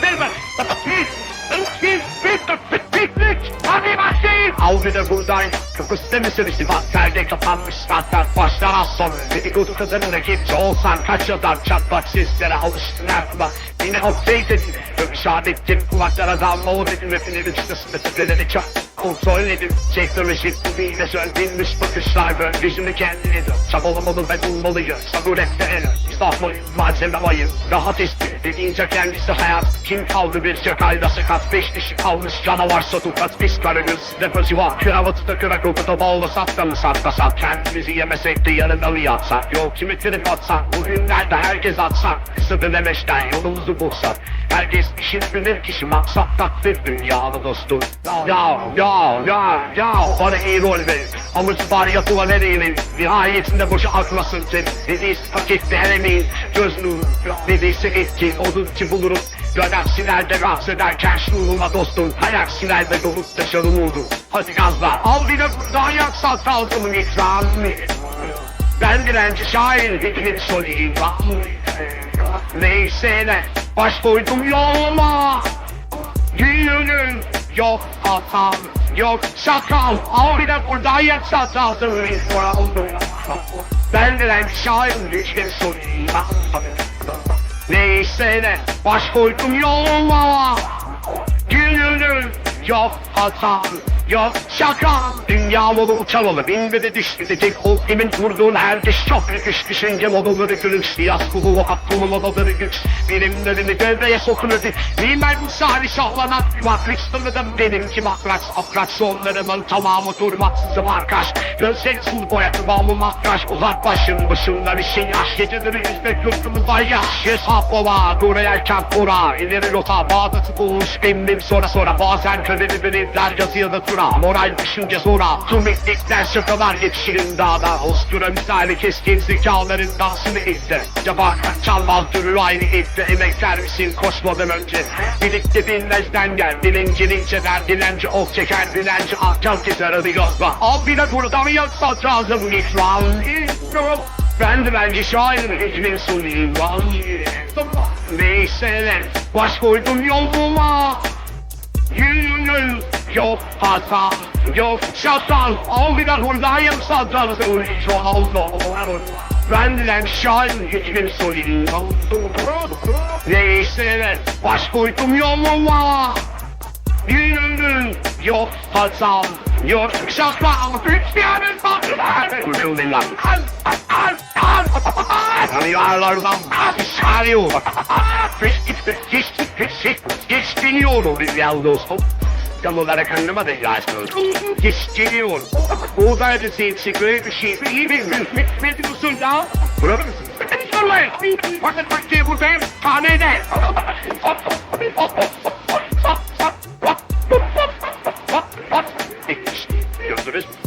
der var. Hadi başlayın. Al bir de buradan. Çok istemişsin işte Vakterde kapanmış zaten. Başlar az sonra. Dedikodu kazanın rakipçi olsan. Kaç yıldan çatmak sizlere alıştın aklıma. Yine hapseyi dedin. Dövüş adettim. Kulaklara dalmalı dedim. Hepini üçlüsünde tüplerini çak. Kontrol edip şey teknoloji kubiyle söndürmüş bakışlar böyle yüzünü kendine dön. Çabalamalı ve bulmalıyım. Sabur et de en ön. İstahmalıyım, malzeme ayın. Rahat istiyor. Dediğince kendisi hayat. Kim kaldı bir çakayla sakat Beş dişi kalmış canavarsa tukat Biz karınız. Deposu var Kravatı da kırak okuda bağlı Satta satmasak Kendimizi yemesek de yarın avı yatsak Yok kimi trip atsak Bugünlerde herkes atsak Kısa dönemeçten yolumuzu bulsak. Herkes işini bilir kişi maksat takdir dünyalı dostum Ya ya ya ya Bana iyi rol verin. Alıcı bari her iyiliğin Nihayetinde boşa akmasın seni Dediyse pakette her emeğin Göz nuru Dediyse etkin Oduncu bulurum? Dönem sinerde rahatsız ederken şuuruma dostum. Hayal sinerde dolup taşarım oldu Hadi gazla. Al bir de buradan yaksan salgımın ikramını ben direnci şair hikmet soliyim Neyse ne. Baş koydum yoluma. Günün yok hatam Yok şakal Al bir de buradan yaksan Ben direnci şair hikmet soliyim Neyse ne Baş koydum yoluma. Günün yok hatam Yok şaka Dünya modu uçan olur Binmedi düşmedi tek ol Kimin vurduğun herkes çok büyük Düşünce modaları gülüş. Siyas kulu o hakkımın modaları güç. Bilimlerini devreye sokulur Bilmem bu sahri şahlanan Matrix'tırdım benimki makraç Akraç sonlarımın tamamı durmaksızım arkadaş. Gözleri sulu boyatı bağımlı makraç Uzak başın başında bir şey yaş. Geceleri yüzmek yurtumuzda yaş Hesap ova Dura yelken pura İleri rota Bağdat'ı bulmuş Emrim sonra sonra Bazen köleli benimler yazıya da tura Moral düşünce sonra Tüm eklikler şakalar yetişirin dağda. Ostura misali keskin zekaların dansını izle. Cevap çalmaz durur aynı evde Emek vermişsin koşmadan önce. Birlikte dinlezden gel Dilencinin inceder Dilenci ok çeker Dilenci akşam keser hadi yozma de burada mı yoksa? Lazım git lan Ben de bence şairim Hicmin sunayım. Neyse ne Baş koydum yoluma. Yürünün yok hata yok şatan Al bir de buradayım satan Ben dilen şahin hiçbir sorun Neyse ne baş koydum yoluma Yürünün yok hata yok şatan Üç yanın tatlılar Kurtuldun lan Rüyalardan sarıyor Geçtiniyorum rüya dostum Tam olarak anlamadı herhalde. Geç geliyor. Oradaydı sevsi böyle bir şey. İyi bir hizmet musun ya? Burada mısın? Hiç sormayın. Bakın bak diye buradayım. Sahnede. Gördünüz mü?